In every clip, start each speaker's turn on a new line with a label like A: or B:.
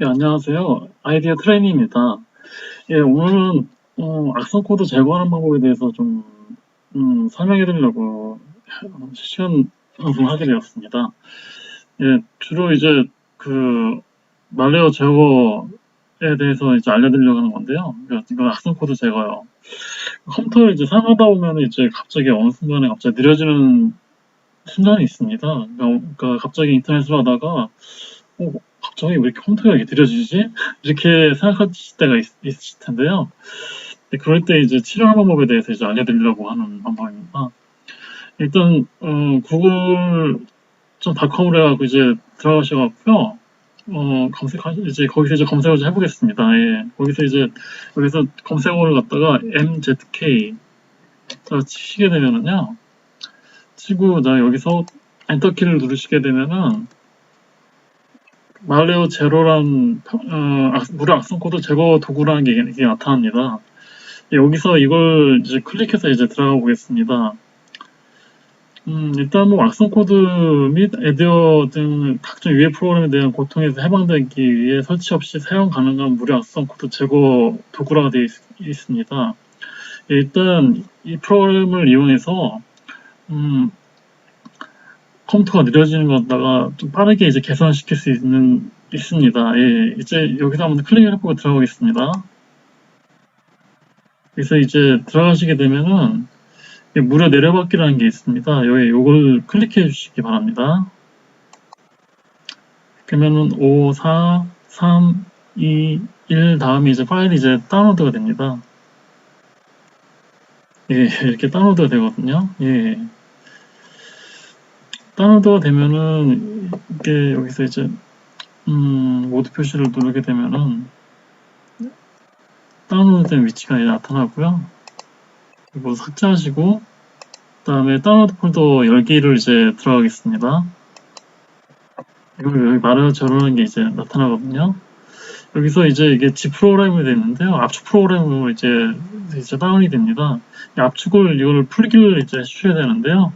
A: 네, 안녕하세요. 아이디어 트레이닝입니다. 예, 오늘은 어, 악성 코드 제거하는 방법에 대해서 좀 음, 설명해 드리려고 시간 방송하게 되었습니다. 예, 주로 이제 그 말레어 제거에 대해서 이제 알려드리려고 하는 건데요. 이건 악성 코드 제거요. 컴퓨터를 이제 사용하다 보면 이제 갑자기 어느 순간에 갑자기 느려지는 순간이 있습니다. 그러니까, 그러니까 갑자기 인터넷을 하다가 어, 갑자기 왜 이렇게 컴퓨터가 이렇게 느려지지? 이렇게 생각하실 때가 있, 있을 텐데요. 그럴 때 이제 치료하는 방법에 대해서 이제 알려드리려고 하는 방법입니다. 일단 어, 구글 좀 닷컴으로 해갖고 이제 들어가셔갖고요. 어, 검색하 이제 거기서 이제 검색을 좀 해보겠습니다. 예. 거기서 이제 여기서 검색어를 갖다가 MZK 치시게 되면은요. 치고 자 여기서 엔터키를 누르시게 되면은 말레오 제로란 어, 무료 악성 코드 제거 도구라는 게 이게 나타납니다. 여기서 이걸 이제 클릭해서 이제 들어가 보겠습니다. 음, 일단 뭐 악성 코드 및 에디어 등 각종 유해 프로그램에 대한 고통에서 해방되기 위해 설치 없이 사용 가능한 무료 악성 코드 제거 도구라가 되어 있, 습니다 일단 이 프로그램을 이용해서 음, 컴퓨터가 느려지는 것다가 좀 빠르게 이제 개선시킬 수 있는 있습니다. 예, 이제 여기서 한번 클릭을 해보고 들어가겠습니다. 그래서 이제 들어가시게 되면은 무료 내려받기라는 게 있습니다. 여기 요걸 클릭해 주시기 바랍니다. 그러면은 5, 4, 3, 2, 1 다음에 이제 파일이 이제 다운로드가 됩니다. 예, 이렇게 다운로드가 되거든요. 예. 다운로드가 되면은 이게 여기서 이제 음, 모드 표시를 누르게 되면은 다운로드된 위치가 나타나고요. 그리고 삭제하시고 그 다음에 다운로드 폴더 열기를 이제 들어가겠습니다. 그리고 여기 말을 저러는 게 이제 나타나거든요. 여기서 이제 이게 G 프로그램이 되는데요. 압축 프로그램으로 이제 이제 다운이 됩니다. 압축을 이거를 풀기를 이제 해주셔야 되는데요.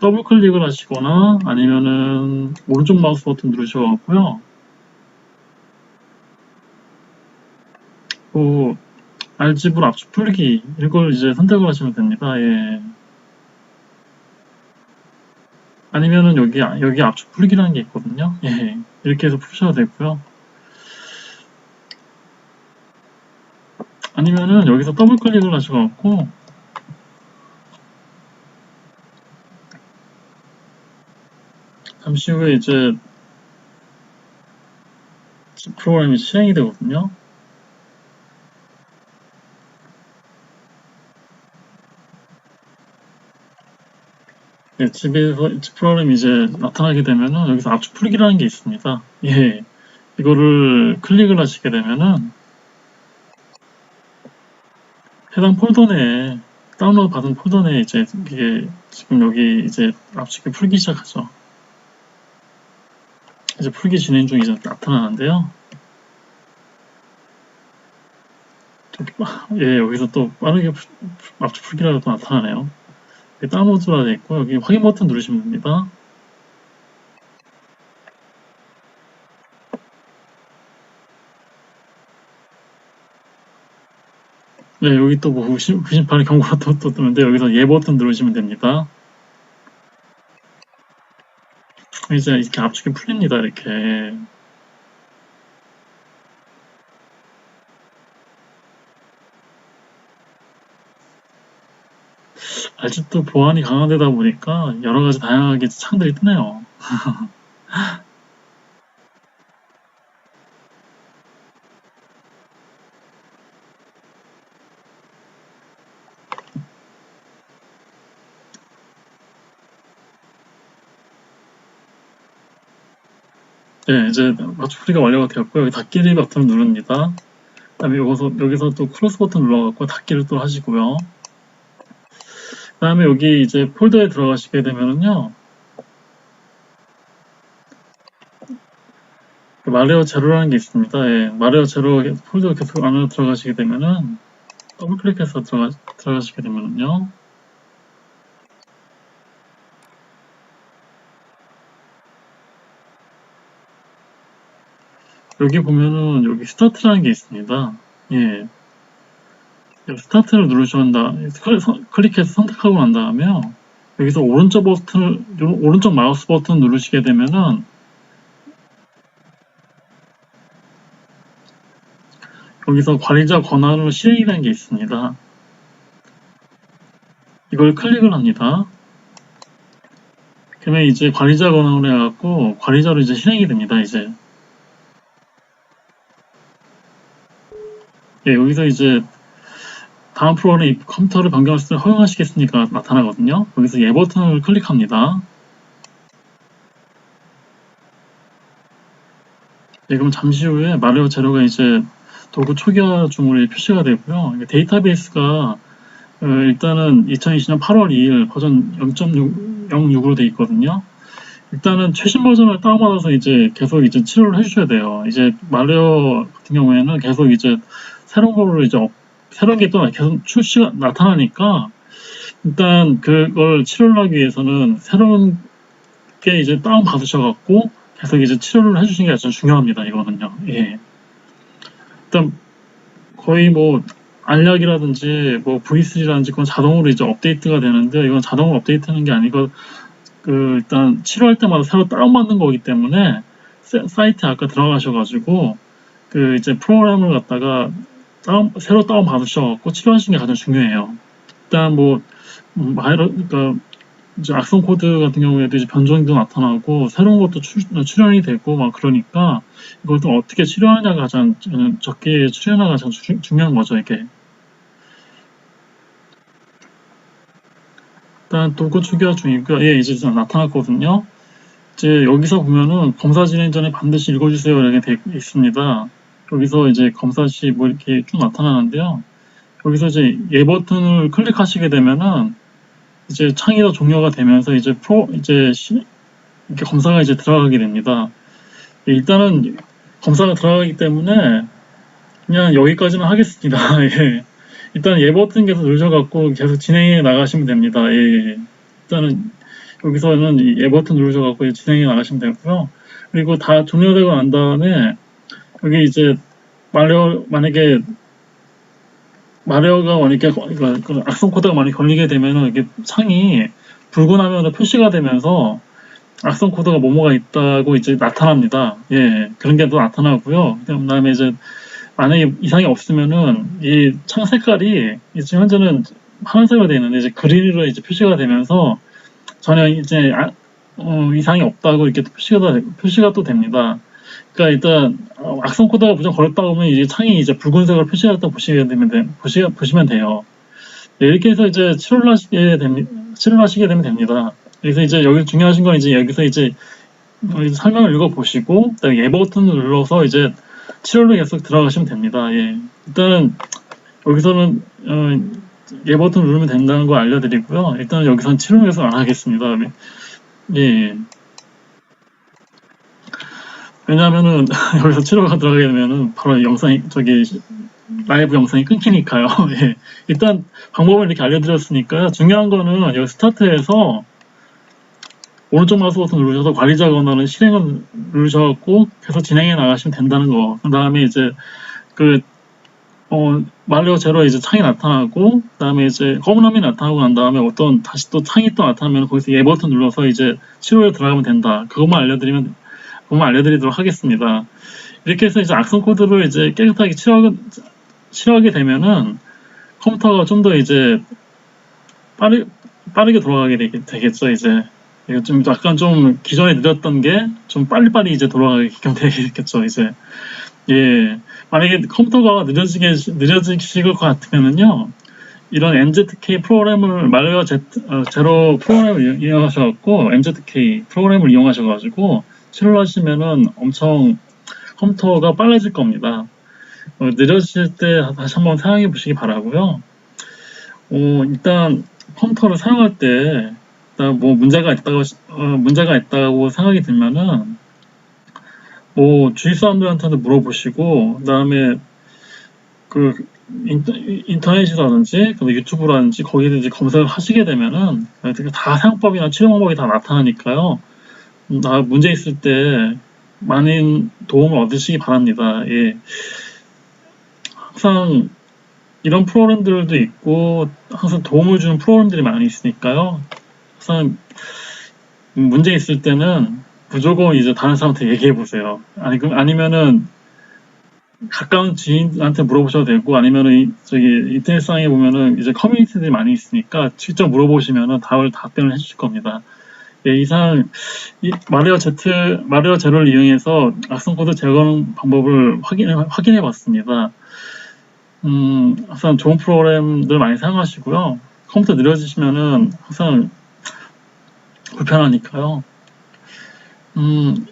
A: 더블 클릭을 하시거나 아니면은 오른쪽 마우스 버튼 누르셔갖고요. 그 알집으로 압축 풀기 이걸 이제 선택을 하시면 됩니다. 예. 아니면은 여기 여기 압축 풀기라는 게 있거든요. 예. 이렇게 해서 푸셔도 되고요. 아니면은 여기서 더블 클릭을 하셔갖고 잠시 후에 이제 프로그램이 실행이 되거든요. 네, 집에서 프로그램이 이제 나타나게 되면은 여기서 압축 풀기라는 게 있습니다. 예, 이거를 클릭을 하시게 되면은 해당 폴더 내에 다운로드 받은 폴더 내에 이제 이게 지금 여기 이제 압축이 풀기 시작하죠. 이제 풀기 진행 중이 이제 나타나는데요. 예, 여기서 또 빠르게 압축 풀기라고 또 나타나네요. 다운로드가 되어 있고 여기 확인 버튼 누르시면 됩니다. 네, 여기 또뭐 후심판의 경고가 또, 또 뜨는데 여기서 예 버튼 누르시면 됩니다. 이제 이렇게 압축이 풀립니다. 이렇게. 아직도 보안이 강화되다 보니까 여러 가지 다양하게 창들이 뜨네요. 네, 이제 맞춤풀이가 완료가 되었고 여기 닫기를 버튼을 누릅니다. 그다음에 여기서 여기서 또 크로스 버튼 눌러갖고 닫기를 또 하시고요. 그다음에 여기 이제 폴더에 들어가시게 되면은요. 그 마레오 제로라는 게 있습니다. 예, 마레오 제로 폴더 계속 안으로 들어가시게 되면은 더블 클릭해서 들어가, 들어가시게 되면은요. 여기 보면은 여기 스타트라는 게 있습니다. 예. 스타트를 누르셔다 클릭해서 선택하고 난 다음에요. 여기서 오른쪽 버튼을 오른쪽 마우스 버튼 누르시게 되면은 여기서 관리자 권한으로 실행이라는 게 있습니다. 이걸 클릭을 합니다. 그러면 이제 관리자 권한으로 해갖고 관리자로 이제 실행이 됩니다. 이제 예, 여기서 이제 다음 프로그램 이 컴퓨터를 변경할 때 허용하시겠습니까? 나타나거든요. 여기서 예 버튼을 클릭합니다. 예, 그럼 잠시 후에 마리오 재료가 이제 도구 초기화 중으로 표시가 되고요. 데이터베이스가 어, 일단은 2020년 8월 2일 버전 0.06으로 돼 있거든요. 일단은 최신 버전을 다운받아서 이제 계속 이제 치료를 해주셔야 돼요. 이제 마리오 같은 경우에는 계속 이제 새로운 거를 이제 업, 새로운 게 또 계속 출시가 나타나니까 일단 그걸 치료를 하기 위해서는 새로운 게 이제 다운 받으셔갖고 계속 이제 치료를 해주시는 게 아주 중요합니다. 이거는요. 예. 일단 거의 뭐 알약이라든지 뭐 V3라든지 그건 자동으로 이제 업데이트가 되는데 이건 자동으로 업데이트하는 게 아니고 그 일단 치료할 때마다 새로 다운받는 거기 때문에 사이트에 아까 들어가셔가지고 그 이제 프로그램을 갖다가 다운, 새로 다운 받으셔갖고 치료하시는 게 가장 중요해요. 일단 뭐 음, 바이러 그러니까 이제 악성 코드 같은 경우에도 이제 변종도 나타나고 새로운 것도 출, 출현이 되고 막 그러니까 이걸 좀 어떻게 치료하냐가 가장 적게 출현하가 가장 주, 중요한 거죠 이게. 일단 도구 추가 중이고요. 예, 이제 나타났거든요. 이제 여기서 보면은 검사 진행 전에 반드시 읽어주세요 이렇게 돼 있습니다. 여기서 이제 검사 시 뭐 이렇게 쭉 나타나는데요. 여기서 이제 예 버튼을 클릭하시게 되면은 이제 창의가 종료가 되면서 이제 프로 이제 시, 이렇게 검사가 이제 들어가게 됩니다. 예, 일단은 검사가 들어가기 때문에 그냥 여기까지만 하겠습니다. 예. 일단 예 버튼 계속 누르셔갖고 계속 진행해 나가시면 됩니다. 예. 일단은 여기서는 예 버튼 누르셔갖고 진행해 나가시면 되고요. 그리고 다 종료되고 난 다음에 여기 이제 마리오 만약에 마리오가 만약에 그 악성 코드가 많이 걸리게 되면은 이게 창이 붉은 화면으로 표시가 되면서 악성 코드가 뭐뭐가 있다고 이제 나타납니다. 예, 그런 게 또 나타나고요. 그다음에 이제 만약에 이상이 없으면은 이 창 색깔이 지금 현재는 파란색으로 되어 있는데 이제 그린으로 이제 표시가 되면서 전혀 이제 아, 어, 이상이 없다고 이렇게 표시가 표시가 또 됩니다. 그러니까 일단 어, 악성 코드가 무조건 걸렸다 보면 이제 창이 이제 붉은색으로 표시했다 보시게 되면 돼, 보시, 보시면 돼요. 네, 이렇게 해서 이제 치료를 하시게 됩니다. 치료를 하시게 되면 됩니다. 그래서 이제 여기 중요하신 건 이제 여기서 이제 설명을 읽어 보시고 예 버튼을 눌러서 이제 치료를 계속 들어가시면 됩니다. 예. 일단은 여기서는 어, 예 버튼 누르면 된다는 거 알려드리고요. 일단 여기서는 치료를 계속 안 하겠습니다. 예. 왜냐하면은 여기서 치료가 들어가게 되면은 바로 영상이 저기 라이브 영상이 끊기니까요. 예. 일단 방법을 이렇게 알려드렸으니까요. 중요한 거는 여기 스타트에서 오른쪽 마우스 버튼 누르셔서 관리자 권한을 실행을 누르셔갖고 계속 진행해 나가시면 된다는 거. 그 다음에 이제 그, 어, 마리오 제로 이제 창이 나타나고, 그 다음에 이제 검은 화면이 나타나고 난 다음에 어떤 다시 또 창이 또 나타나면 거기서 예 버튼 눌러서 이제 치료에 들어가면 된다. 그것만 알려드리면, 그것만 알려드리도록 하겠습니다. 이렇게 해서 이제 악성 코드를 이제 깨끗하게 치료하게, 치료하게 되면은 컴퓨터가 좀 더 이제 빠르, 빠르게 돌아가게 되겠 죠, 이제. 이거 좀 약간 좀 기존에 느렸던 게 좀 빨리빨리 이제 돌아가게끔 되겠죠, 이제. 예. 만약에 컴퓨터가 느려지게, 느려지실 것 같으면은요, 이런 MZK 프로그램을, 말리오 어, 제로 프로그램을 이용하셔갖고, MZK 프로그램을 이용하셔가지고, 치료를 하시면은 엄청 컴퓨터가 빨라질 겁니다. 어, 느려질 때 다시 한번 사용해 보시기 바라고요. 어, 일단 컴퓨터를 사용할 때뭐 문제가 있다고 어, 문제가 있다고 생각이 들면은 뭐 주위 사람들한테도 물어보시고 그다음에 그 인터, 인터넷이라든지 그 유튜브라든지 이제 검색을 하시게 되면은 다 사용법이나 치료 방법이 다 나타나니까요. 다 문제 있을 때 많은 도움을 얻으시기 바랍니다. 예. 항상 이런 프로그램들도 있고 항상 도움을 주는 프로그램들이 많이 있으니까요. 항상 문제 있을 때는 무조건 이제 다른 사람한테 얘기해 보세요. 아니 그 아니면은 가까운 지인한테 물어보셔도 되고 아니면은 이- 저기 인터넷상에 보면은 이제 커뮤니티들이 많이 있으니까 직접 물어보시면은 답을 답변을 해주실 겁니다. 예, 이상 이 마리오 Z 마리오 제로를 이용해서 악성 코드 제거하는 방법을 확인해 확인해 봤습니다. 음, 항상 좋은 프로그램들 많이 사용하시고요. 컴퓨터 느려지시면은 항상 불편하니까요. 음,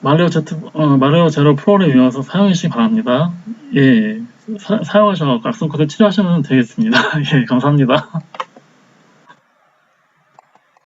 A: 마리오 Z, 어, 마리오 제로 프로그램 이용해서 사용하시기 바랍니다. 예, 사, 사용하셔서 악성 코드 치료하시면 되겠습니다. 예, 감사합니다.